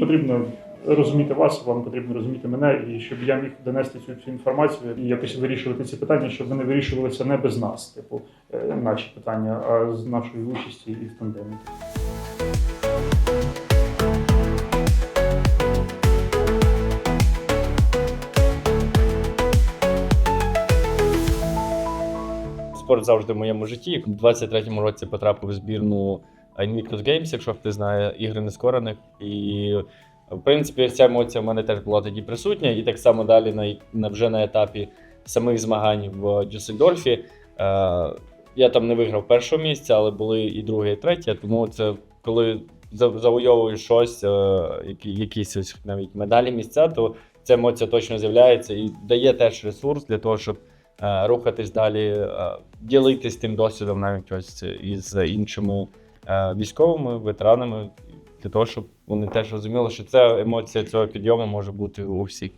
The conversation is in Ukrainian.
потрібно розуміти вас, вам потрібно розуміти мене, і щоб я міг донести цю всю інформацію і якось вирішувати ці питання, щоб вони вирішувалися не без нас, типу, е, наші питання, а з нашої участі і в тандемі. Спорт завжди в моєму житті. У 23-му році потрапив в збірну Invictus Games, якщо хто знає, ігри нескорених. І в принципі ця емоція в мене теж була тоді присутня. І так само далі на, на вже на етапі самих змагань в Дюссельдорфі. Е, я там не виграв першого місця, але були і друге, і третє. Тому це коли за- завойовуєш щось, е, які, якісь ось навіть медалі місця, то ця емоція точно з'являється і дає теж ресурс для того, щоб е, рухатись далі, е, ділитись тим досвідом навіть ось із іншими е, військовими ветеранами, для того, щоб вони теж розуміли, що ця емоція цього підйому може бути у всіх.